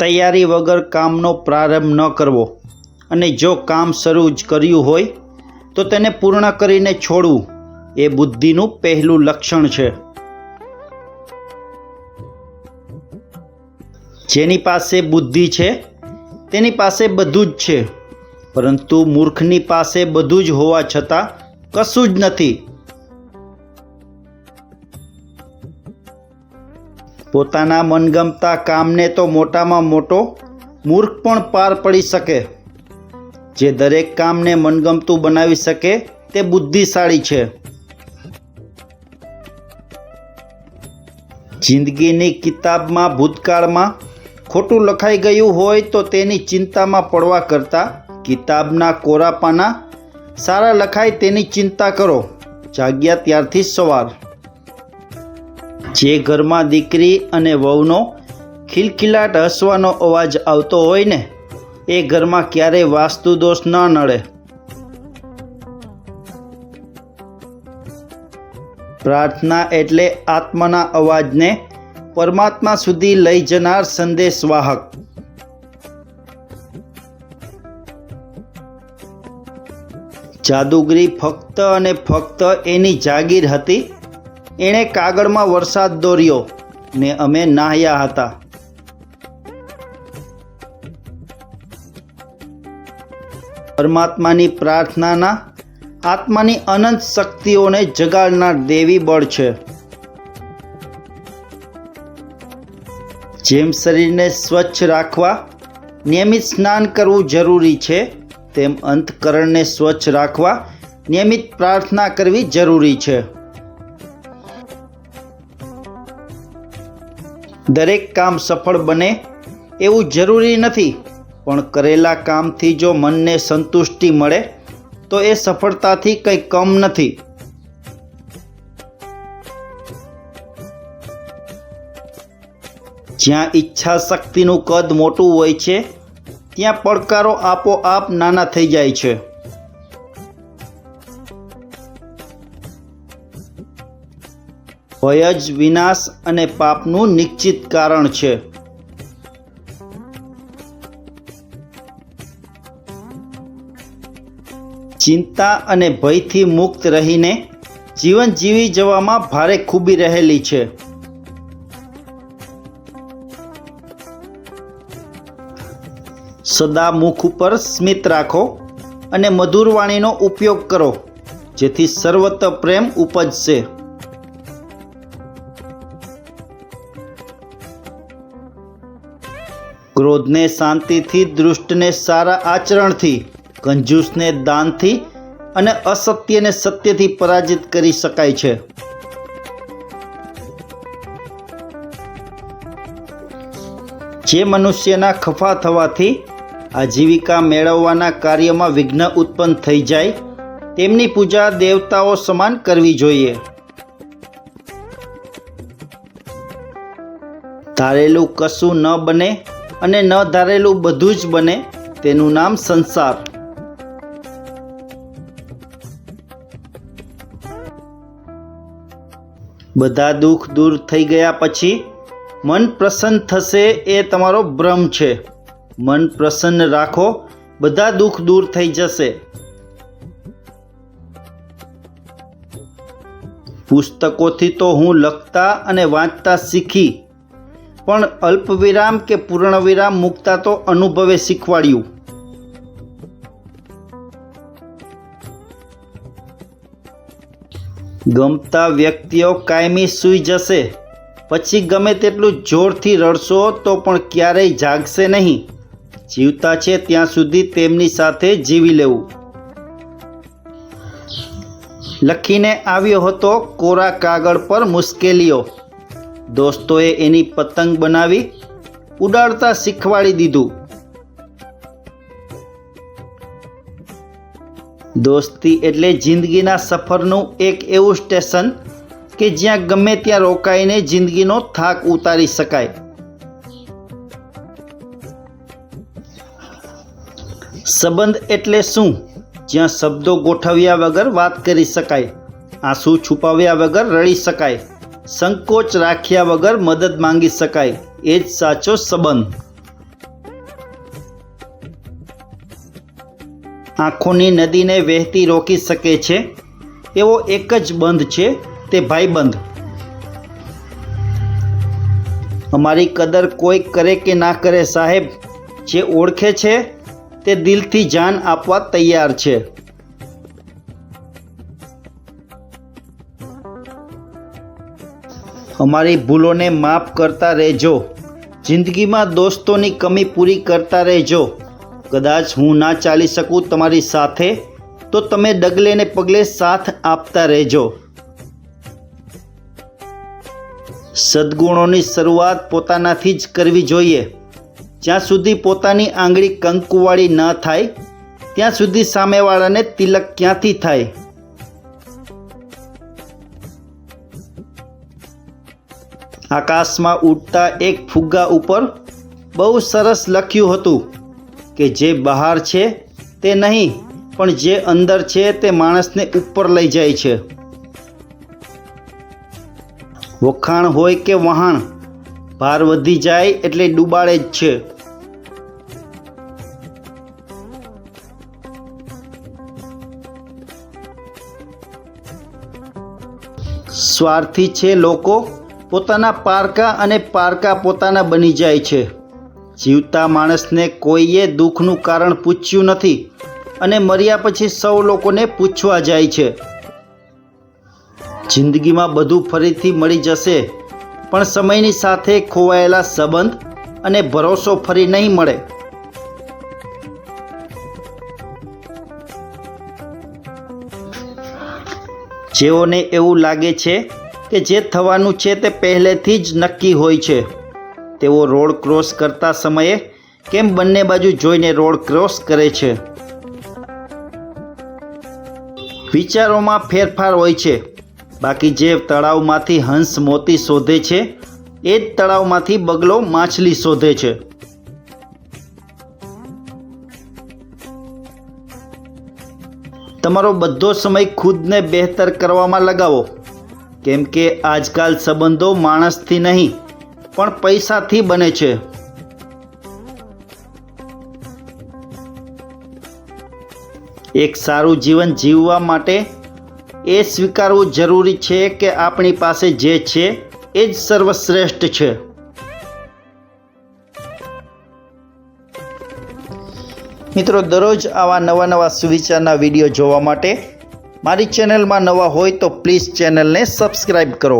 તૈયારી વગર કામનો પ્રારંભ ન કરવો. અને જો કામ શરૂ જ કર્યું હોય, તો તેને પૂર્ણ કરીને છોડવું એ બુદ્ધિનું પહેલું લક્ષણ છે. જેની પાસે બુદ્ધિ છે, તેની પાસે બધું જ છે. પરંતુ મૂર્ખની પાસે બધું જ હોવા છતાં કશું જ નથી. પોતાના મનગમતા કામને તો મોટામાં મોટો મૂર્ખ પણ પાર પડી શકે. જે દરેક કામને મનગમતું બનાવી શકે તે બુદ્ધિશાળી છે. જિંદગીની કિતાબમાં ભૂતકાળમાં ખોટું લખાઈ ગયું હોય તો તેની ચિંતામાં પડવા કરતાં કિતાબના કોરા પાના સારા લખાય તેની ચિંતા કરો. જાગ્યા ત્યારથી સવાર. જે ઘરમાં દીકરી અને વહુનો ખિલખિલાટ હસવાનો અવાજ આવતો હોય ને, એ ઘરમાં ક્યારેય વાસ્તુ દોષ ન નડે. પ્રાર્થના એટલે આત્માના અવાજને પરમાત્મા સુધી લઈ જનાર સંદેશવાહક જાદુગરી ફક્ત અને ફક્ત એની જાગીર હતી એણે કાગળમાં વરસાદ દોર્યો ને અમે નાહ્યા હતા. પરમાત્માની પ્રાર્થનાના આત્માની અનંત શક્તિઓને જગાડનાર દેવી બળ છે. જેમ શરીરને સ્વચ્છ રાખવા, નિયમિત સ્નાન કરવું જરૂરી છે, તેમ અંતકરણને સ્વચ્છ રાખવા, નિયમિત પ્રાર્થના કરવી જરૂરી છે. દરેક કામ સફળ બને એવું જરૂરી નથી. પણ કરેલા કામથી જો મનને સંતુષ્ટિ મળે, તો એ સફળતાથી કંઈ કમ નથી. જ્યાં ઈચ્છા શક્તિનું કદ મોટું હોય છે, ત્યાં પડકારો આપોઆપ નાના થઈ જાય છે. ભય જ વિનાશ અને પાપનું નિશ્ચિત કારણ છે. ચિંતા અને ભયથી મુક્ત રહીને જીવન જીવી જવામાં ભારે ખૂબી રહેલી છે. સદા મુખ ઉપર સ્મિત રાખો અને મધુર વાણીનો ઉપયોગ કરો, જેથી સર્વત્ર પ્રેમ ઉપજશે. ક્રોધને શાંતિથી, દૃષ્ટને સારા આચરણથી, કંજૂસને દાનથી અને અસત્યને સત્યથી પરાજિત કરી શકાય છે. જે મનુષ્યના ખફા થવાથી આજીવિકા મેળવવાના કાર્યમાં વિઘ્ન ઉત્પન્ન થઈ જાય, તેમની પૂજા દેવતાઓ સમાન કરવી જોઈએ. ધારેલું કશું ન બને અને ન ધારેલું બધું જ બને તેનું નામ સંસાર. બધા દુઃખ દૂર થઈ ગયા પછી મન પ્રસન્ન થશે એ તમારો ભ્રમ છે. મન પ્રસન્ન રાખો, બધા દુઃખ દૂર થઈ જશે. પુસ્તકોથી તો હું લખતા અને વાંચતા શીખી પણ અલ્પ વિરામ કે પૂર્ણ વિરામ મૂકતા તો અનુભવે શીખવાડ્યું. ગમતા વ્યક્તિઓ કાયમી સૂઈ જશે. પછી ગમે તેટલું જોરથી રડશો તો પણ ક્યારેય જાગશે નહીં. જીવતા છે ત્યાં સુધી તેમની સાથે જીવી લેવું. લખીને આવ્યો હતો કોરા કાગળ પર મુશ્કેલીઓ. દોસ્તોએ એની પતંગ બનાવી ઉડાડતા શીખવાડી દીધું. દોસ્તી એટલે જિંદગીના સફરનું એક એવું સ્ટેશન કે જ્યાં ગમે ત્યાં રોકાઈને જિંદગીનો થાક ઉતારી શકાય. સંબંધ એટલે શું? જ્યાં શબ્દો ગોઠવ્યા વગર વાત કરી શકાય. આંસુ છુપાવ્યા વગર રડી શકાય. સંકોચ રાખ્યા વગર મદદ માંગી શકાય. એ જ સાચો સંબંધ. આંખોની નદીને વહેતી રોકી શકે છે. એવો એક જ બંધ છે તે ભાઈબંધ. અમારી કદર કોઈ કરે કે ના કરે સાહેબ, જે ઓળખે છે તે દિલથી જાન આપવા તૈયાર છે. અમારી ભૂલોને માફ કરતા રહેજો. જિંદગીમાં દોસ્તોની કમી પૂરી કરતા રહેજો. કદાચ હું ના ચાલી શકું તમારી સાથે, તો તમે ડગલે ને પગલે સાથ આપતા રહેજો. સદ્ગુણોની શરૂઆત પોતાનાથી જ કરવી જોઈએ. જ્યાં સુધી પોતાની આંગળી કંકુવાળી ન થાય, ત્યાં સુધી સામેવાળાને તિલક ક્યાંથી થાય? આકાશમાં ઉડતા એક ફુગ્ગા ઉપર બહુ સરસ લખ્યું હતું કે જે બહાર છે તે નહીં, પણ જે અંદર છે તે માણસને ઉપર લઈ જાય છે. વખાણ હોય કે વહાણ, ભાર વધી જાય એટલે ડૂબાડે જ છે. સ્વાર્થી છે લોકો પોતાના પારકા અને પારકા પોતાના બની જાય છે. જીવતા માણસને કોઈએ દુઃખનું કારણ પૂછ્યું નથી અને મર્યા પછી સૌ લોકોને પૂછવા જાય છે. જિંદગીમાં બધું ફરીથી મળી જશે, પણ સમયની સાથે ખોવાયેલા સંબંધ અને ભરોસો ફરી નહીં મળે. જેઓને એવું લાગે છે કે જે થવાનું છે તે પહેલેથી જ નક્કી હોય છે. તેઓ રોડ ક્રોસ કરતા સમયે કેમ બંને બાજુ જોઈને રોડ ક્રોસ કરે છે? વિચારોમાં ફેરફાર હોય છે. બાકી જે તળાવમાંથી હંસ મોતી શોધે છે, એ જ તળાવમાંથી બગલો માછલી શોધે છે. તમારો બધો સમય ખુદને બહેતર કરવામાં લગાવો. કેમ કે આજકાલ સંબંધો માણસથી નહીં, પણ પૈસાથી બને છે. એક સારું જીવન જીવવા માટે એ સ્વીકારવું જરૂરી છે કે આપણી પાસે જે છે એ જ સર્વશ્રેષ્ઠ છે. મિત્રો, દરરોજ આવા નવા નવા સુવિચારના વીડિયો જોવા માટે મારી ચેનલમાં નવા હોય તો પ્લીઝ ચેનલને સબસ્ક્રાઈબ કરો.